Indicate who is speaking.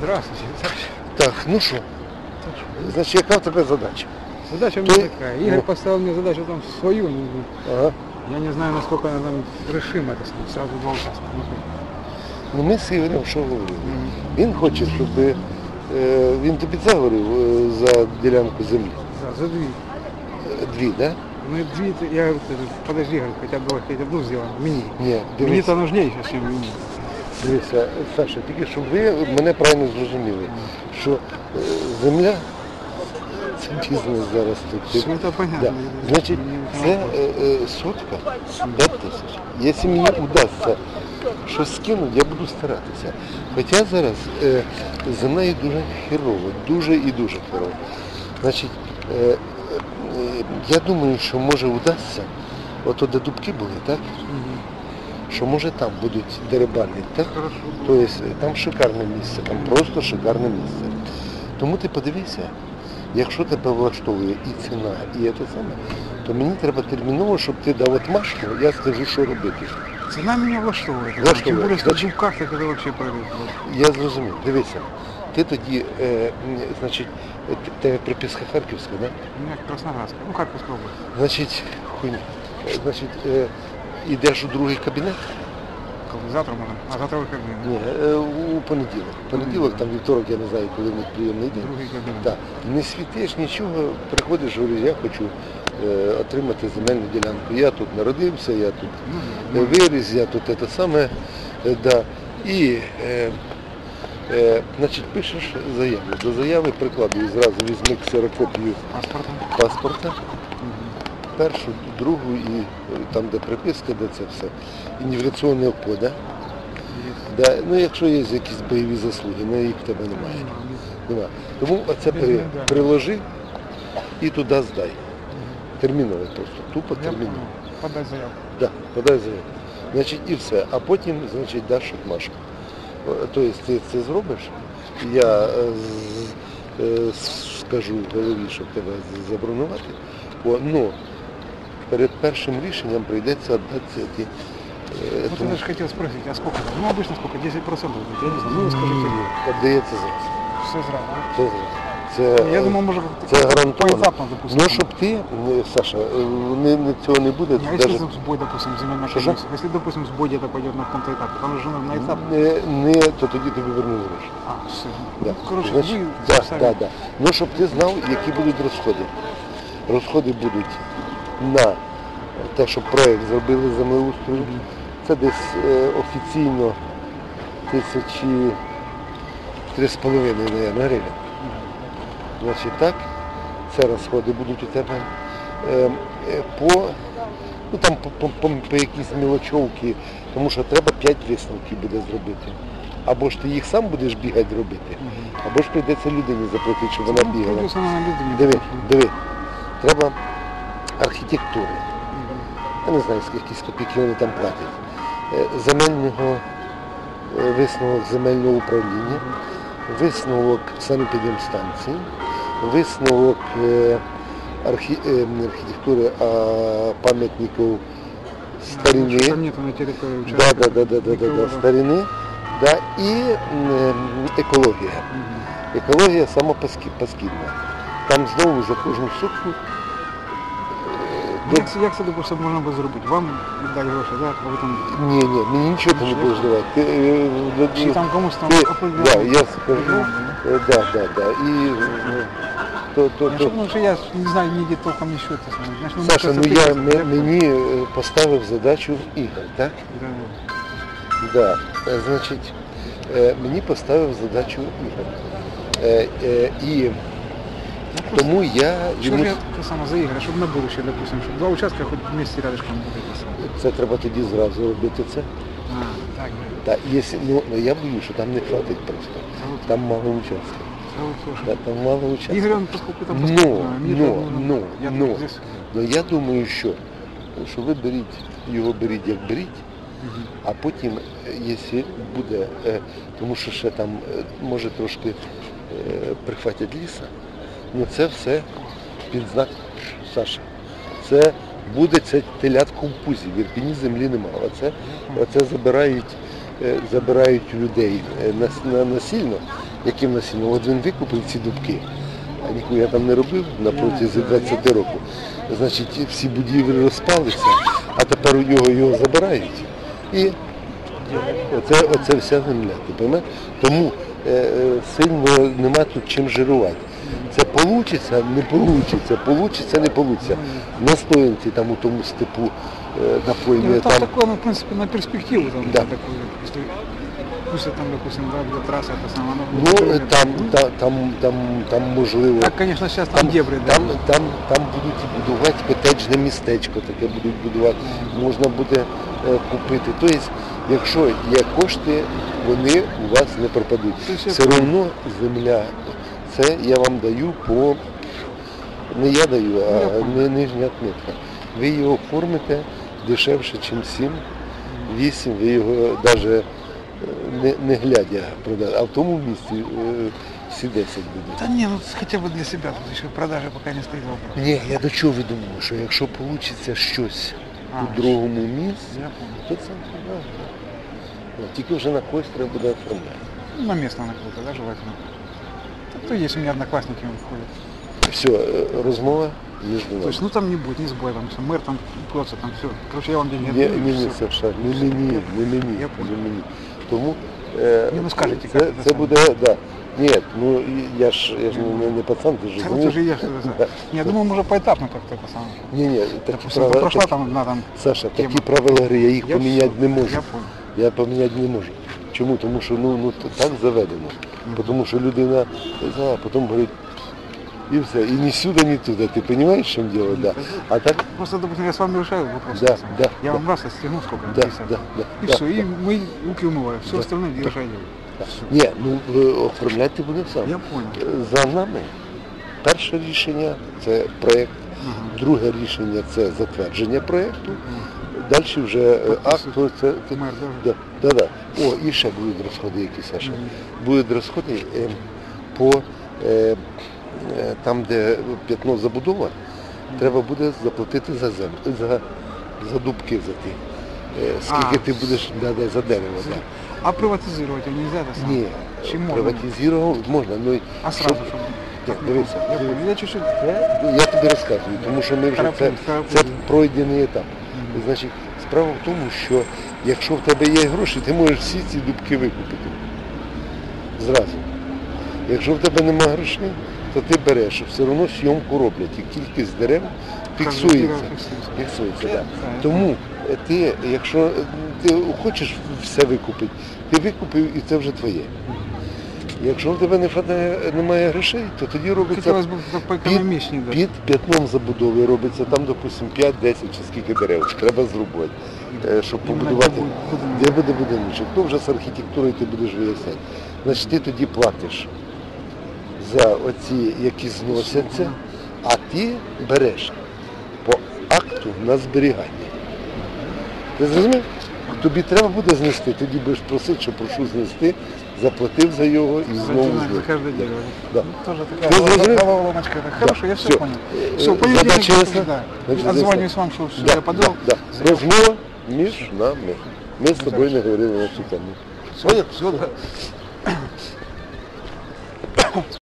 Speaker 1: Здравствуйте.
Speaker 2: Так, ну що, значить, яка в тебе задача?
Speaker 1: Задача у
Speaker 2: Ты-
Speaker 1: меня такая. Игорь
Speaker 2: ну.
Speaker 1: поставил мне задачу там свою. ну,
Speaker 2: Ага.
Speaker 1: Я не знаю, насколько она там решима, так сказать, сразу два участка. Ну,
Speaker 2: Ну ми з Ігорем що говорили? Він хоче, щоб е, він тобі заговорив е, за ділянку землі.
Speaker 1: Да, за две.
Speaker 2: Е, Дві, так?
Speaker 1: Ну, и две, ты- я говорю, ты- подожди, говорю, хотя бы давай хотя бы одну сделаем. Мини.
Speaker 2: Ні, дивись,
Speaker 1: Мне-то нужнее сейчас, чем мини.
Speaker 2: дивися, Саша, тільки щоб ви мене правильно зрозуміли, що е, земля це бізнес зараз тут.
Speaker 1: Понятно.
Speaker 2: Да. Значить, це е, е, сотка 5 тисяч. Якщо мені вдасться щось скинути, я буду старатися. Хоча зараз е, з нею дуже херово, дуже і дуже херово. Значить, е, е, я думаю, що може вдасться, ото де дубки були, так? Що може там будуть дерибани, так?
Speaker 1: Хорошо.
Speaker 2: Тобто там шикарне місце, там просто шикарне місце. Тому ти подивися, якщо тебе влаштовує і ціна, і це саме, то мені треба терміново, щоб ти дав отмашку, я скажу, що робити.
Speaker 1: Цена меня влаштовывает.
Speaker 2: Влаштовывает.
Speaker 1: Тем более, что в
Speaker 2: Значит-
Speaker 1: дубках так это вообще прорыв.
Speaker 2: Я зрозумів. Дивися, ти тоді, е, м, значить, е, т- тебе приписка Харківська, да?
Speaker 1: У меня Краснодарская. Ну, Харьковская область.
Speaker 2: Значить, хуйня. Е, Значить, е, ідеш у другий кабінет?
Speaker 1: Завтра можно. А завтра да?
Speaker 2: Ні, е, у понеділок. Понеділок, там вівторок, я не знаю, коли в них прийомний день.
Speaker 1: Другий кабінет.
Speaker 2: Так, не світиш нічого, приходиш, говориш, я хочу е, отримати земельну ділянку. Я тут народився, я тут
Speaker 1: Ну,
Speaker 2: е, виріс, я тут це саме. е, да. І е, е, значить, пишеш заяву. До заяви прикладую зразу візьми ксерокопію
Speaker 1: паспорта.
Speaker 2: паспорта, першу, другу і е, там, де приписка, де це все. Імміграційний код. Да? Да. Ну, якщо є якісь бойові заслуги, ну їх в тебе немає. Нема. Тому оце при, приложи і туди здай. Терміново просто, тупо терміново.
Speaker 1: Подать заявку.
Speaker 2: Да, подай заяву. Значить, і все. А потім, значить, даш отмашку. Тобто ти це зробиш, я е, е, скажу голові, щоб тебе забронувати. О, ну, перед першим рішенням прийдеться віддати ті. е,
Speaker 1: Вот
Speaker 2: тому-
Speaker 1: я даже хотел спросить, а сколько? там? Ну, обычно сколько? 10% будет, я не знаю. Ну, вы скажите.
Speaker 2: Ні, Віддається зараз.
Speaker 1: Все сразу.
Speaker 2: Це, зараз. це,
Speaker 1: Я
Speaker 2: е,
Speaker 1: думал, может, как-то
Speaker 2: Це гарантовано.
Speaker 1: поэтапно, допустим.
Speaker 2: Ну, щоб ти, ну, Саша, е, не, не, цього не буде.
Speaker 1: Не, а если
Speaker 2: даже-
Speaker 1: там сбой, допустим, земельная
Speaker 2: Что-что?
Speaker 1: комиссия, если, допустим, сбой где-то пойдет на каком-то этапе, там же на этап.
Speaker 2: не, не, то тоді тобі вернуть гроші.
Speaker 1: А, все.
Speaker 2: Да.
Speaker 1: Ну, короче,
Speaker 2: Значить,
Speaker 1: вы
Speaker 2: да,
Speaker 1: записали.
Speaker 2: да, да. Ну, щоб ти знав, які будуть розходи. Розходи будуть на те, щоб проєкт зробили землеустрою. Це десь е, офіційно тисячі три з половиною, гривень. Значить так, це розходи будуть у тебе. Е, е, по, ну, там, по, по, по, по якійсь мілочовки, тому що треба 5 висновків буде зробити. Або ж ти їх сам будеш бігати робити, або ж прийдеться людині заплатити, щоб вона
Speaker 1: Ну,
Speaker 2: бігала. Диви, диви. Треба архітектури. Я не знаю, скільки копійки вони там платять. Е, Земельного е, висновок земельного управління, висновок санепідемстанції, висновок е, архі... не архітектури, а пам'ятників старини. Да, да, да, да, да, да, да, старини. Да, і екологія. Екологія сама паскідна. Там знову за кожну сутку.
Speaker 1: Ну, Як, це- як це, допустим, можна буде зробити? Вам віддати гроші, да? а ви там,
Speaker 2: Ні, ні, мені нічого ти не будеш давати. Ти, е, е,
Speaker 1: чи там комусь там
Speaker 2: ти,
Speaker 1: определено?
Speaker 2: да, я скажу, е, да, да, да. І е, то, то,
Speaker 1: Я,
Speaker 2: то.
Speaker 1: щоб, ну, що я ж не знаю, ніде толком нічого. це саме. Значить, ну,
Speaker 2: Саша, ну
Speaker 1: це
Speaker 2: я,
Speaker 1: ти-
Speaker 2: ме-
Speaker 1: це-
Speaker 2: мені е, поставив задачу Ігор, так?
Speaker 1: Да.
Speaker 2: Да. Е, Значить, е, мені поставив задачу Ігор. Е, е, І тому я
Speaker 1: Що
Speaker 2: йому
Speaker 1: я те саме за ігри, щоб на будущее, допустим, щоб два участка хоч вместе рядышком буде.
Speaker 2: це треба тоді зразу робити це.
Speaker 1: А, так,
Speaker 2: Та, якщо, ну, ну, я боюсь, що там не хватить просто. Там мало участків. Да, там мало участків.
Speaker 1: Он поскольку там поскольку, мне
Speaker 2: ну,
Speaker 1: там,
Speaker 2: ну,
Speaker 1: я
Speaker 2: ну.
Speaker 1: тут здесь.
Speaker 2: Ну я думаю, що, що ви беріть, його беріть, як беріть,
Speaker 1: Мгм.
Speaker 2: а потім, е, якщо буде, е, тому що ще там е, може трошки е, прихватять ліса, ну це все під знак Саша. Це буде це телятко в пузі, в Ірпіні землі немає. Оце, оце забирають е, забирають людей е, нас- на- насильно, яким насильно. От він викупив ці дубки, а нікого я там не робив на протязі 20 років. Значить, всі будівлі розпалися, а тепер у нього його забирають. І оце, оце вся земля. Тому е, е, сильно нема тут чим жирувати. Получиться, не получиться, получиться, не получиться. На стоянці там у тому степу е, на поймі
Speaker 1: ну, там,
Speaker 2: там.
Speaker 1: такое, ну, в принципе, на перспективу там,
Speaker 2: Да.
Speaker 1: такую, пусть там, допустим, да, где трасса, это оно
Speaker 2: Ну е, там, та- там, там, там можливо.
Speaker 1: Так, конечно, сейчас там,
Speaker 2: Там,
Speaker 1: дебри, да.
Speaker 2: там, там, там будуть будувати котеджне містечко, таке будуть будувати, можна буде е, купити. Тобто, якщо є кошти, вони у вас не пропадуть. Все одно земля, це я вам даю по, не я даю, а не нижня книжка. Ви його оформите дешевше, ніж 7, 8, ви його навіть не, не глядя продати, а в тому місці е, всі 10 будуть.
Speaker 1: Да не, ну хотя бы для себя, тут еще продажи пока не стоит вопрос.
Speaker 2: Ні, я до чого думаю, що якщо вийде щось
Speaker 1: А,
Speaker 2: у другому місці,
Speaker 1: Я понял.
Speaker 2: то це да. Ну, Тільки вже на когось треба буде оформляти.
Speaker 1: Ну, на место накрутка, да, желательно. Так то есть, у меня одноклассники входят.
Speaker 2: Все, е, розмова між
Speaker 1: То
Speaker 2: нами.
Speaker 1: есть, ну там не будет, не сбой, там все, мэр там плотся, там все. Короче, я вам деньги
Speaker 2: Ні,
Speaker 1: отдаю,
Speaker 2: ні,
Speaker 1: и
Speaker 2: ні,
Speaker 1: всё.
Speaker 2: Саша, не мені, не мені,
Speaker 1: Я
Speaker 2: не
Speaker 1: понял.
Speaker 2: мені. Тому е,
Speaker 1: Ні, ну скажете,
Speaker 2: це,
Speaker 1: як це
Speaker 2: це
Speaker 1: саме.
Speaker 2: буде, да. Ні, ну і я ж, я ж не, не пацан, ти ж
Speaker 1: Да, вот
Speaker 2: розумієш.
Speaker 1: уже я что
Speaker 2: Да.
Speaker 1: Не, я думал, может поэтапно как-то это самое.
Speaker 2: Ні, ні, такі
Speaker 1: Допустим,
Speaker 2: правила,
Speaker 1: прошла
Speaker 2: такі,
Speaker 1: там одна там.
Speaker 2: Саша,
Speaker 1: тема.
Speaker 2: такі правила гри, я їх
Speaker 1: Я
Speaker 2: поміняти
Speaker 1: всё,
Speaker 2: не можу.
Speaker 1: Я понял.
Speaker 2: Я поміняти не можу. Чому? Тому що ну, ну т- так заведено. Тому що людина, а потім говорить, і все, і ні сюди, ні туди. Ти розумієш, що діло? Да. А так,
Speaker 1: Просто, допустим, я с вами решаю вопрос.
Speaker 2: Да,
Speaker 1: это самое.
Speaker 2: да,
Speaker 1: я
Speaker 2: да.
Speaker 1: вам раз стегну сколько?
Speaker 2: да,
Speaker 1: 50.
Speaker 2: да, да,
Speaker 1: И
Speaker 2: да,
Speaker 1: все, и мы руки умываем. Все
Speaker 2: Да,
Speaker 1: остальное
Speaker 2: да.
Speaker 1: решай делай.
Speaker 2: Ні, ну е, оформляти буде сам.
Speaker 1: Я понял.
Speaker 2: Е, За нами перше рішення це проєкт,
Speaker 1: Ага.
Speaker 2: друге рішення це затвердження проєкту. Далі вже е, акт, це, це Да, да, да. О, і ще будуть розходи які, Саша.
Speaker 1: Мгм.
Speaker 2: Будуть розходи е, по е, е, там, де п'ятно забудова, треба буде заплатити за землю, за, за дубки за ті. Е, скільки
Speaker 1: А.
Speaker 2: ти будеш да, да, за дерево. Да.
Speaker 1: А приватизировать его нельзя.
Speaker 2: Ні,
Speaker 1: Чи можна?
Speaker 2: приватизувати можна, ну
Speaker 1: А сразу,
Speaker 2: щоб- Ні, дивися,
Speaker 1: Я.
Speaker 2: Тобі розказую, тому що ми вже це, це пройдений етап. Значить, справа в тому, що якщо в тебе є гроші, ти можеш всі ці дубки викупити. Зразу. Якщо в тебе нема грошей, то ти береш, все одно зйомку роблять. І кількість дерев фіксується.
Speaker 1: Фіксується.
Speaker 2: Так. Тому ти, якщо ти хочеш все викупити, ти викупив і це вже твоє. Якщо в тебе не хватає, немає грошей, то тоді робиться
Speaker 1: Хотелось бы так поэкономичнее дать.
Speaker 2: під п'ятном забудови робиться, там, допустимо, 5-10 чи скільки дерев треба зрубати, е, щоб побудувати.
Speaker 1: де буде будинок.
Speaker 2: Де буде будиночок? То вже з архітектурою ти будеш виясняти. Значить, ти тоді платиш за оці, які зносяться, а ти береш по акту на зберігання. Ти зрозумів? Тобі треба буде знести, тоді будеш просити, що прошу знести, заплатив за його і
Speaker 1: За,
Speaker 2: знову
Speaker 1: динамик,
Speaker 2: знес.
Speaker 1: за каждое
Speaker 2: Да.
Speaker 1: дерево.
Speaker 2: Да.
Speaker 1: Ну, тоже
Speaker 2: Ты
Speaker 1: такая
Speaker 2: зрозумел?
Speaker 1: головоломочка. Это Хорошо, я все
Speaker 2: всё.
Speaker 1: понял.
Speaker 2: Э,
Speaker 1: Все,
Speaker 2: э,
Speaker 1: понедельник,
Speaker 2: задача ясна?
Speaker 1: да.
Speaker 2: Значит,
Speaker 1: Отзвонюсь
Speaker 2: ясна.
Speaker 1: вам, что все
Speaker 2: Да,
Speaker 1: я подал.
Speaker 2: да, да. Розмова між нами. Ми з тобою не говорили на цю тему.
Speaker 1: Все, все, да.